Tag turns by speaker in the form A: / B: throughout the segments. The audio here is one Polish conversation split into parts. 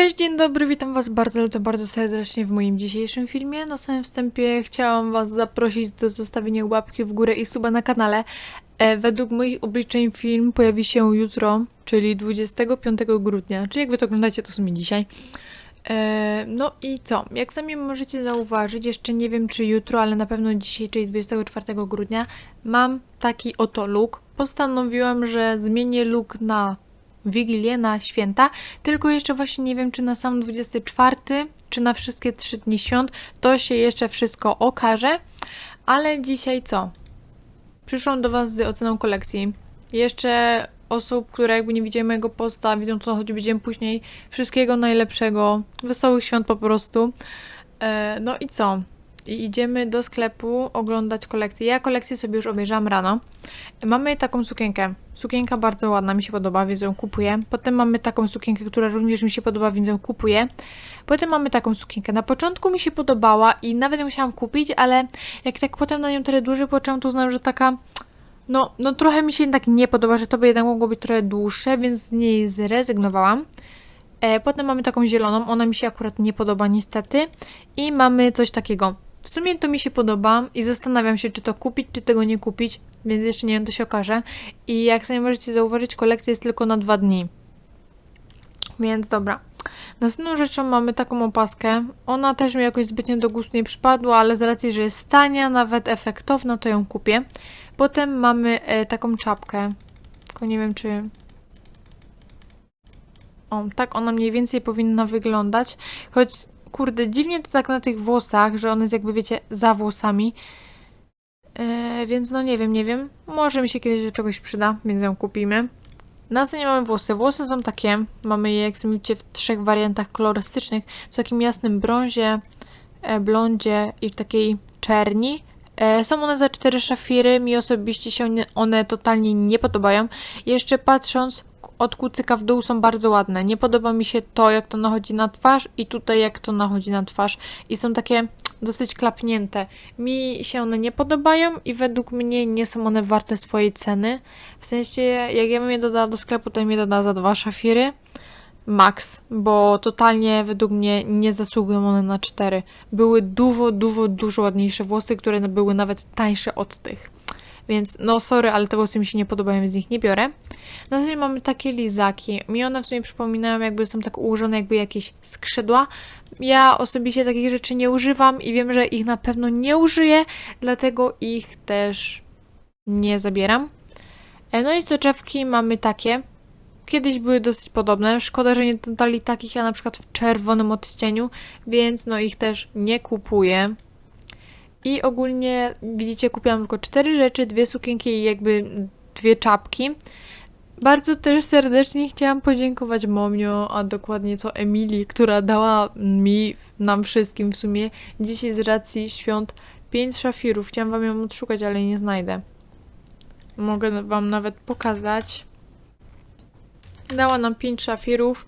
A: Cześć, dzień dobry, witam Was bardzo, bardzo, bardzo serdecznie w moim dzisiejszym filmie. Na samym wstępie chciałam Was zaprosić do zostawienia łapki w górę i suba na kanale. E, według moich obliczeń film pojawi się jutro, czyli 25 grudnia, czyli jak Wy to oglądacie, to w sumie dzisiaj. E, no i co? Jak sami możecie zauważyć, jeszcze nie wiem czy jutro, ale na pewno dzisiaj, czyli 24 grudnia, mam taki oto look. Postanowiłam, że zmienię look na Wigilię, na święta, tylko jeszcze właśnie nie wiem, czy na sam 24, czy na wszystkie trzy dni świąt, to się jeszcze wszystko okaże. Ale dzisiaj co? Przyszłam do Was z oceną kolekcji. Jeszcze osób, które jakby nie widziały mojego posta, widzą co chodzi, będziemy później. Wszystkiego najlepszego, wesołych świąt po prostu. E, no i co? I idziemy do sklepu oglądać kolekcję. Ja kolekcję sobie już obejrzałam rano. Mamy taką sukienkę. Sukienka bardzo ładna, mi się podoba, więc ją kupuję. Potem mamy taką sukienkę, która również mi się podoba, więc ją kupuję. Potem mamy taką sukienkę. Na początku mi się podobała i nawet ją musiałam kupić, ale jak tak potem na nią tyle dłużej poczułam, to uznałam, że taka... No, no trochę mi się jednak nie podoba, że to by jednak mogło być trochę dłuższe, więc z niej zrezygnowałam. E, potem mamy taką zieloną, ona mi się akurat nie podoba niestety. I mamy coś takiego. W sumie to mi się podoba i zastanawiam się, czy to kupić, czy tego nie kupić, więc jeszcze nie wiem, to się okaże. I jak sobie możecie zauważyć, kolekcja jest tylko na dwa dni. Więc dobra. Następną rzeczą mamy taką opaskę. Ona też mi jakoś zbytnio do gustu nie przypadła, ale z racji, że jest tania, nawet efektowna, to ją kupię. Potem mamy e, taką czapkę. Tylko nie wiem, czy... O, tak ona mniej więcej powinna wyglądać. Choć kurde, dziwnie to tak na tych włosach, że on jest jakby, wiecie, za włosami. Eee, więc no nie wiem, nie wiem. Może mi się kiedyś do czegoś przyda, więc ją kupimy. Następnie mamy włosy. Włosy są takie, mamy je, jak widzicie, w trzech wariantach kolorystycznych. W takim jasnym brązie, e, blondzie i w takiej czerni. E, są one za cztery szafiry. Mi osobiście się one totalnie nie podobają. Jeszcze patrząc od kucyka w dół są bardzo ładne. Nie podoba mi się to, jak to nachodzi na twarz i tutaj jak to nachodzi na twarz. I są takie dosyć klapnięte. Mi się one nie podobają i według mnie nie są one warte swojej ceny. W sensie, jak ja bym je dodała do sklepu, to bym je dodała za dwa szafiry. Max, bo totalnie według mnie nie zasługują one na cztery. Były dużo, dużo, dużo ładniejsze włosy, które były nawet tańsze od tych. Więc no sorry, ale te włosy mi się nie podobają, więc ich nie biorę. Następnie mamy takie lizaki. Mi one w sumie przypominają, jakby są tak ułożone, jakby jakieś skrzydła. Ja osobiście takich rzeczy nie używam i wiem, że ich na pewno nie użyję, dlatego ich też nie zabieram. E, No i soczewki mamy takie. Kiedyś były dosyć podobne. Szkoda, że nie dodali takich, ja na przykład w czerwonym odcieniu, więc no ich też nie kupuję. I ogólnie widzicie, kupiłam tylko cztery rzeczy, dwie sukienki i jakby dwie czapki. Bardzo też serdecznie chciałam podziękować Momio, a dokładnie to Emilii, która dała mi, nam wszystkim w sumie dzisiaj z racji świąt pięć szafirów. Chciałam wam ją odszukać, ale nie znajdę. Mogę wam nawet pokazać. Dała nam pięć szafirów.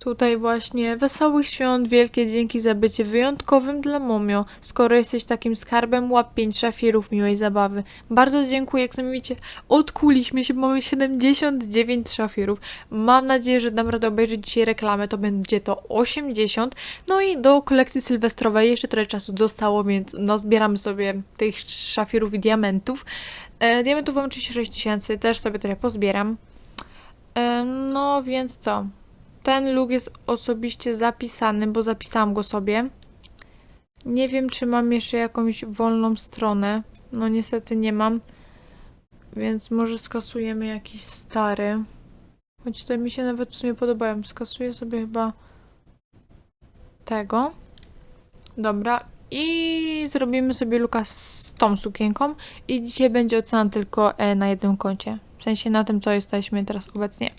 A: Tutaj właśnie wesołych świąt, wielkie dzięki za bycie wyjątkowym dla Momio. Skoro jesteś takim skarbem, łap 5 szafirów miłej zabawy. Bardzo dziękuję, jak sami widzicie, odkuliśmy się, mamy 79 szafirów. Mam nadzieję, że dam radę obejrzeć dzisiaj reklamę, to będzie to 80. No i do kolekcji sylwestrowej jeszcze trochę czasu dostało, więc nazbieramy sobie tych szafirów i diamentów. E, diamentów mam 36 tysięcy, też sobie trochę pozbieram. E, no więc co? Ten look jest osobiście zapisany, bo zapisałam go sobie. Nie wiem, czy mam jeszcze jakąś wolną stronę. No niestety nie mam. Więc może skasujemy jakiś stary. Choć te mi się nawet w sumie podobają. Skasuję sobie chyba tego. Dobra. I zrobimy sobie luka z tą sukienką. I dzisiaj będzie ocena tylko e, na jednym koncie. W sensie na tym, co jesteśmy teraz obecnie.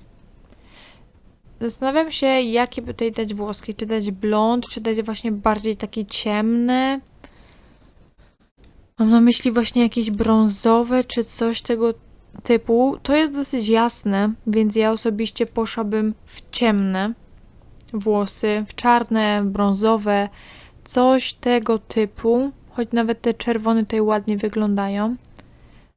A: Zastanawiam się, jakie by tutaj dać włoski. Czy dać blond, czy dać właśnie bardziej takie ciemne. Mam na myśli właśnie jakieś brązowe, czy coś tego typu. To jest dosyć jasne, więc ja osobiście poszłabym w ciemne włosy, w czarne, brązowe, coś tego typu. Choć nawet te czerwone tutaj ładnie wyglądają.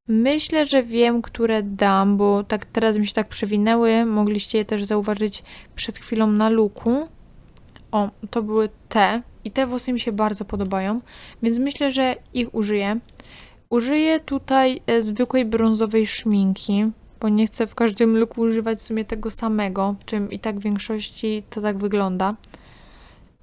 A: Myślę, że wiem, które dam, bo tak teraz mi się tak przewinęły. Mogliście je też zauważyć przed chwilą na luku. o, to były te. I te włosy mi się bardzo podobają, więc myślę, że ich użyję. Użyję tutaj e, zwykłej brązowej szminki, bo nie chcę w każdym looku używać w sumie tego samego, czym i tak w większości to tak wygląda.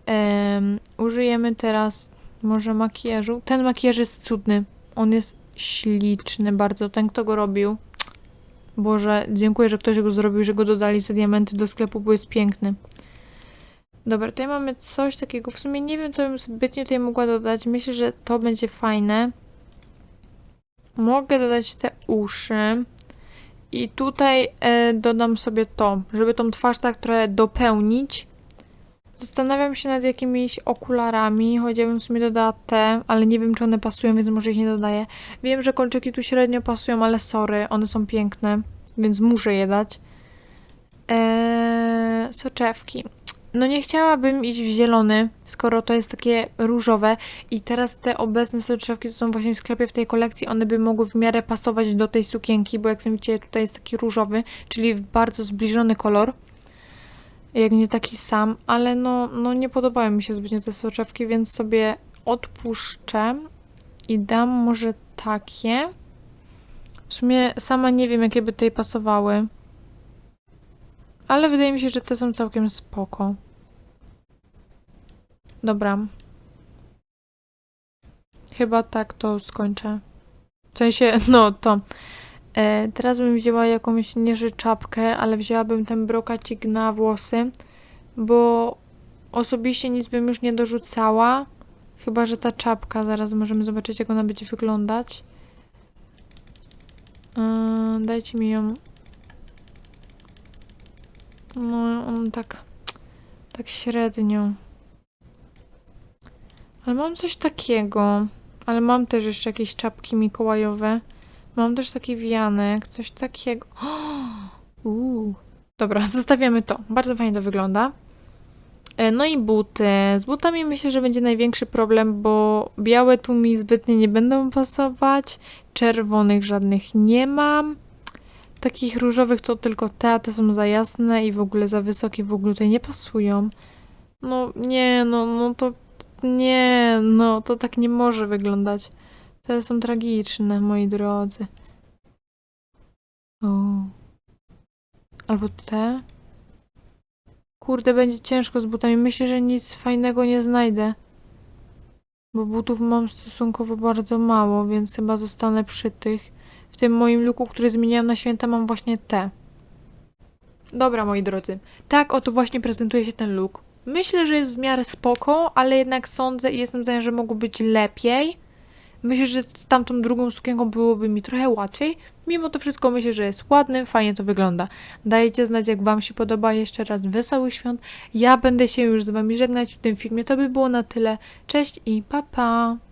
A: Em, użyjemy teraz może makijażu. Ten makijaż jest cudny. On jest śliczny bardzo. Ten, kto go robił. Boże, dziękuję, że ktoś go zrobił, że go dodali te diamenty do sklepu, bo jest piękny. Dobra, tutaj mamy coś takiego. W sumie nie wiem, co bym zbytnio tutaj mogła dodać. Myślę, że to będzie fajne. Mogę dodać te uszy. I tutaj e, dodam sobie to, żeby tą twarz tak trochę dopełnić. Zastanawiam się nad jakimiś okularami, choć ja bym w sumie dodała te, ale nie wiem, czy one pasują, więc może ich nie dodaję. Wiem, że kolczyki tu średnio pasują, ale sorry, one są piękne, więc muszę je dać. Eee, soczewki. No nie chciałabym iść w zielony, skoro to jest takie różowe i teraz te obecne soczewki, co są właśnie w sklepie w tej kolekcji, one by mogły w miarę pasować do tej sukienki, bo jak widzicie tutaj jest taki różowy, czyli bardzo zbliżony kolor. Jak nie taki sam, ale no, no nie podobają mi się zbytnio te soczewki, więc sobie odpuszczę i dam może takie. W sumie sama nie wiem, jakie by tutaj pasowały. Ale wydaje mi się, że te są całkiem spoko. Dobra. Chyba tak to skończę. W sensie, no to. E, teraz bym wzięła jakąś nieży czapkę, ale wzięłabym ten brokacik na włosy, bo osobiście nic bym już nie dorzucała. Chyba, że ta czapka, zaraz możemy zobaczyć, jak ona będzie wyglądać. E, dajcie mi ją. No, on tak. Tak średnio. Ale mam coś takiego. Ale mam też jeszcze jakieś czapki mikołajowe. Mam też taki wianek, coś takiego. Uuu. Dobra, zostawiamy to. Bardzo fajnie to wygląda. E, No i buty. Z butami myślę, że będzie największy problem, bo białe tu mi zbytnie nie będą pasować. Czerwonych żadnych nie mam. Takich różowych to tylko te, a te są za jasne i w ogóle za wysokie, w ogóle tutaj nie pasują. No nie, no, no to nie, no to tak nie może wyglądać. Te są tragiczne, moi drodzy. O. Albo te. Kurde, będzie ciężko z butami. Myślę, że nic fajnego nie znajdę. Bo butów mam stosunkowo bardzo mało, więc chyba zostanę przy tych. W tym moim luku, który zmieniałam na święta, mam właśnie te. Dobra, moi drodzy. Tak oto właśnie prezentuje się ten look. Myślę, że jest w miarę spoko, ale jednak sądzę i jestem zdania, że mogło być lepiej. Myślę, że z tamtą drugą sukienką byłoby mi trochę łatwiej. Mimo to wszystko myślę, że jest ładny, fajnie to wygląda. Dajcie znać, jak Wam się podoba. Jeszcze raz wesołych świąt. Ja będę się już z Wami żegnać w tym filmie. To by było na tyle. Cześć i pa pa!